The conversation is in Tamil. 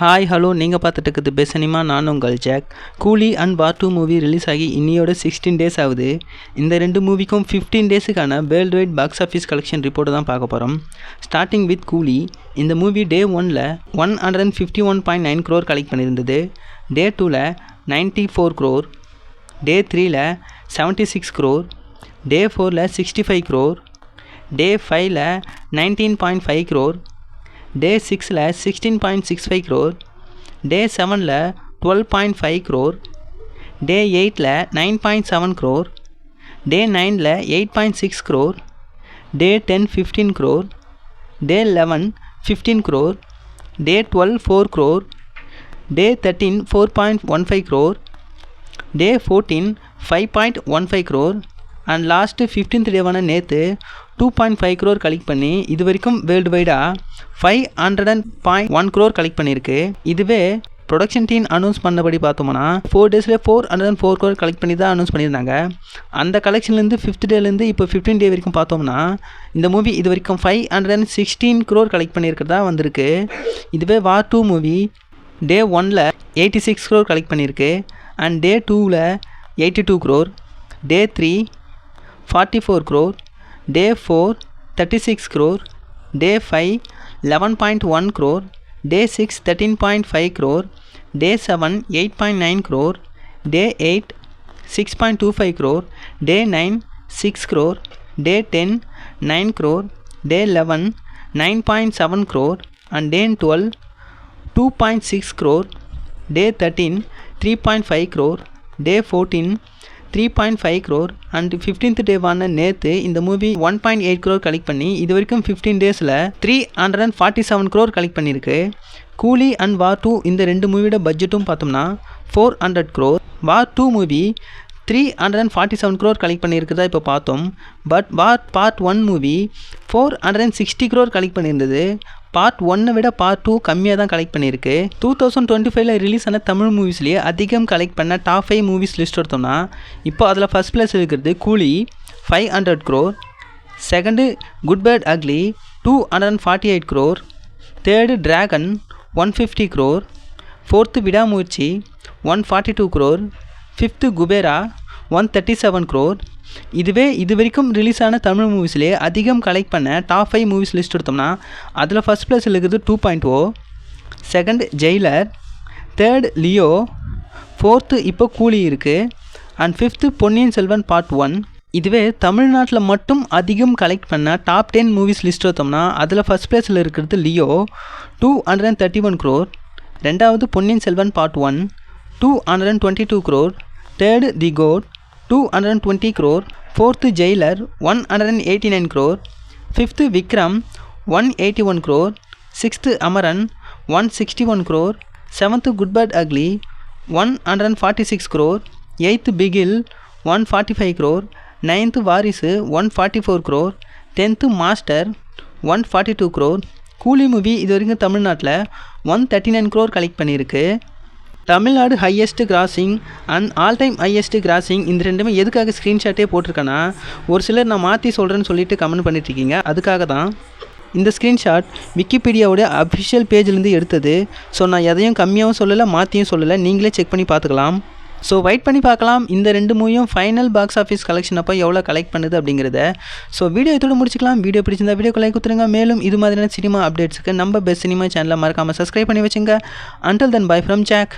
ஹாய் ஹலோ நீங்கள் பார்த்துட்டு இருக்குது பெஸ்ட் நான் உங்கள் Jack. Coolie and War two movie release ஆகி இன்னியோட சிக்ஸ்டீன் டேஸ் ஆகுது. இந்த ரெண்டு மூவிக்கும் fifteen டேஸுக்கான worldwide box office collection report தான் பார்க்க போகிறோம் ஸ்டார்டிங் வித் கூலி இந்த மூவி டே ஒனில் one hundred and fifty one point nine crore collect பண்ணியிருந்தது. Day டூவில் நைன்ட்டி ஃபோர் க்ரோர் டே த்ரீயில் செவன்ட்டி சிக்ஸ் க்ரோர் டே ஃபோரில் சிக்ஸ்டி ஃபைவ் க்ரோர் டே ஃபைவ்ல nineteen point five crore day சிக்ஸில் sixteen point six five crore day செவனில் twelve point five crore day எயிட்டில் nine point seven crore day நைனில் eight point six crore day ten fifteen crore day eleven fifteen crore day twelve four crore day thirteen four point one five crore day fourteen five point one five crore and last fifteenth டேவான நேற்று two point five crore collect பண்ணி இது வரைக்கும் world வைடாக five hundred and point one crore collect பண்ணியிருக்கு. இதுவே ப்ரொடக்ஷன் டீம் அனௌன்ஸ் பண்ணபடி பார்த்தோம்னா ஃபோர் டேஸில் four hundred and four crore collect பண்ணி தான் அனௌன்ஸ் பண்ணியிருந்தாங்க. அந்த கலெக்ஷன்லேருந்து ஃபிஃப்த் டேலேருந்து இப்போ ஃபிஃப்டீன் டே வரைக்கும் பார்த்தோம்னா இந்த மூவி இது வரைக்கும் five hundred and sixteen crore collect பண்ணியிருக்கிறதா வந்திருக்கு. இதுவே வார் டூ மூவி டே ஒனில் எயிட்டி சிக்ஸ் க்ரோர் கலெக்ட் பண்ணியிருக்கு. அண்ட் டே டூவில் eighty two crore day three forty four crore day four thirty six crore day five eleven point one crore day six thirteen point five crore day seven eight point nine crore day eight six point two five crore day nine six crore day ten nine crore day eleven nine point seven crore and day twelve two point six crore day thirteen three point five crore day fourteen three point five crore and fifteenth டேவான நேற்று இந்த movie one point eight crore collect பண்ணி இது வரைக்கும் ஃபிஃப்டீன் டேஸில் three hundred and forty seven crore collect பண்ணியிருக்கு கூலி அண்ட் வார் டூ இந்த ரெண்டு மூவியோட பட்ஜெட்டும் பார்த்தோம்னா four hundred crore War two movie three hundred and forty seven crore collect பண்ணியிருக்கிறதா இப்போ பார்த்தோம். But War part one movie four hundred and sixty crore collect பண்ணியிருந்தது. Part ஒன்னை விட பார்ட் டூ கம்மியாக தான் கலெக்ட் பண்ணியிருக்கு. டூ தௌசண்ட் டுவெண்ட்டி ஃபைவ்ல ரிலீஸ் ஆன தமிழ் மூவிஸ்லேயே அதிகம் கலெக்ட் பண்ண டாப் ஃபைவ் மூவிஸ் லிஸ்ட் எடுத்தோம்னா இப்போ அதில் ஃபஸ்ட் பிளேஸ் இருக்கிறது Coolie five hundred crore second Good Bad Ugly two hundred and forty eight crore third Dragon one fifty crore fourth Vidaamuyarchi one forty two crore fifth Kuberaa one thirty seven crore இதுவே இது வரைக்கும் ரிலீஸ் ஆன தமிழ் மூவிஸ்லேயே அதிகம் கலெக்ட் பண்ண டாப் ஃபைவ் மூவிஸ் லிஸ்ட் எடுத்தோம்னா அதில் ஃபஸ்ட் ப்ளேஸில் இருக்கிறது two point O second Jailer third Leo fourth இப்போ கூலி இருக்குது and fifth Ponniyin Selvan part one இதுவே தமிழ்நாட்டில் மட்டும் அதிகம் கலெக்ட் பண்ண டாப் டென் மூவிஸ் லிஸ்ட் எடுத்தோம்னா அதில் ஃபஸ்ட் ப்ளேஸில் இருக்கிறது Leo two hundred and thirty one crore ரெண்டாவது Ponniyin Selvan part one two hundred and twenty two crore third the GOAT two hundred and twenty crore fourth Jailer one hundred and eighty nine crore fifth Vikram one eighty one crore sixth Amaran one sixty one crore seventh Good Bad Ugly one hundred and forty six crore eighth Bigil one forty five crore ninth Varisu one forty four crore tenth Master one forty two crore Coolie movie இது வரைக்கும் தமிழ்நாட்டில் one thirty nine crore collect பண்ணியிருக்கு. Tamil Nadu highest grossing and all time highest grossing இந்த ரெண்டுமே எதுக்காக ஸ்க்ரீன்ஷாட்டே போட்டிருக்கேன்னா ஒரு சிலர் நான் மாற்றி சொல்கிறேன்னு சொல்லிட்டு கமெண்ட் பண்ணிட்டுருக்கீங்க. அதுக்காக தான் இந்த ஸ்க்ரீன்ஷாட் விக்கிபீடியாவுடைய அஃபிஷியல் பேஜ்லேருந்து எடுத்தது. ஸோ நான் எதையும் கம்மியாகவும் சொல்லலை மாற்றியும் சொல்லலை. நீங்களே செக் பண்ணி பார்த்துக்கலாம். ஸோ வெயிட் பண்ணி பார்க்கலாம். இந்த ரெண்டு மூவியும் ஃபைனல் பாக்ஸ் ஆஃபீஸ் கலெக்ஷன் அப்போ எவ்வளோ கலெக்ட் பண்ணுது அப்படிங்கிறத. ஸோ வீடியோ இதோட முடிச்சிக்கலாம். வீடியோ பிடிச்சிருந்தா வீடியோ லைக் கொடுத்துருங்க. மேலும் இது மாதிரியான சினிமா அப்டேட்ஸுக்கு நம்ம பெஸ்ட் சினிமா சேனலை மறக்காமல் சப்ஸ்கிரைப் பண்ணி வச்சுங்க. Until then bye from Jack